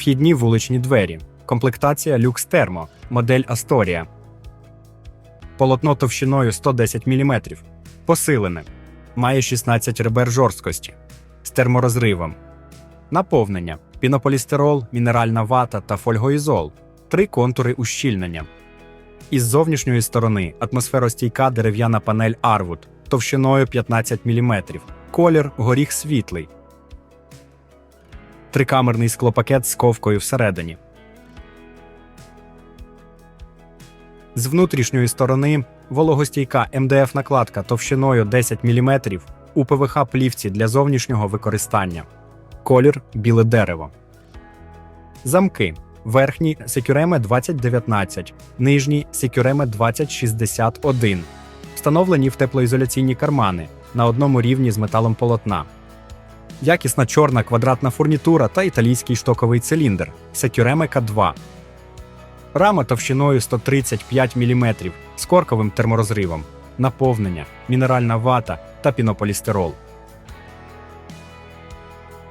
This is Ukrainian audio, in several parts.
Вхідні вуличні двері. Комплектація Lux Thermo, модель Astoria. Полотно товщиною 110 мм. Посилене. Має 16 ребер жорсткості. З терморозривом. Наповнення. Пінополістирол, мінеральна вата та фольгоізол. Три контури ущільнення. Із зовнішньої сторони атмосферостійка дерев'яна панель Arwood товщиною 15 мм. Колір горіх світлий. Трикамерний склопакет з ковкою всередині. З внутрішньої сторони вологостійка МДФ накладка товщиною 10 мм у ПВХ плівці для зовнішнього використання. Колір біле дерево. Замки. Верхній Secureme 2019, нижній Secureme 2061. Встановлені в теплоізоляційні кармани на одному рівні з металом полотна. Якісна чорна квадратна фурнітура та італійський штоковий циліндр Secureme K2. Рама товщиною 135 мм з корковим терморозривом, наповнення, мінеральна вата та пінополістирол.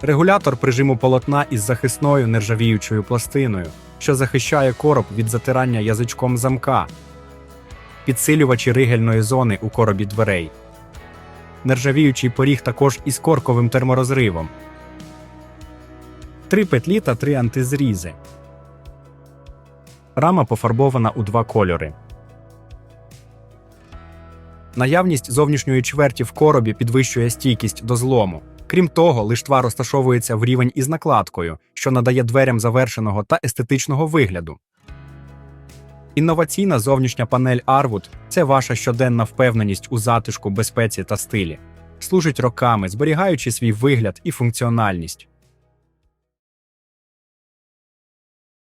Регулятор прижиму полотна із захисною нержавіючою пластиною, що захищає короб від затирання язичком замка, підсилювачі ригельної зони у коробі дверей. Нержавіючий поріг також із корковим терморозривом. Три петлі та три антизрізи. Рама пофарбована у два кольори. Наявність зовнішньої чверті в коробі підвищує стійкість до злому. Крім того, лиштва розташовується в рівень із накладкою, що надає дверям завершеного та естетичного вигляду. Інноваційна зовнішня панель Arwood – це ваша щоденна впевненість у затишку, безпеці та стилі. Служить роками, зберігаючи свій вигляд і функціональність.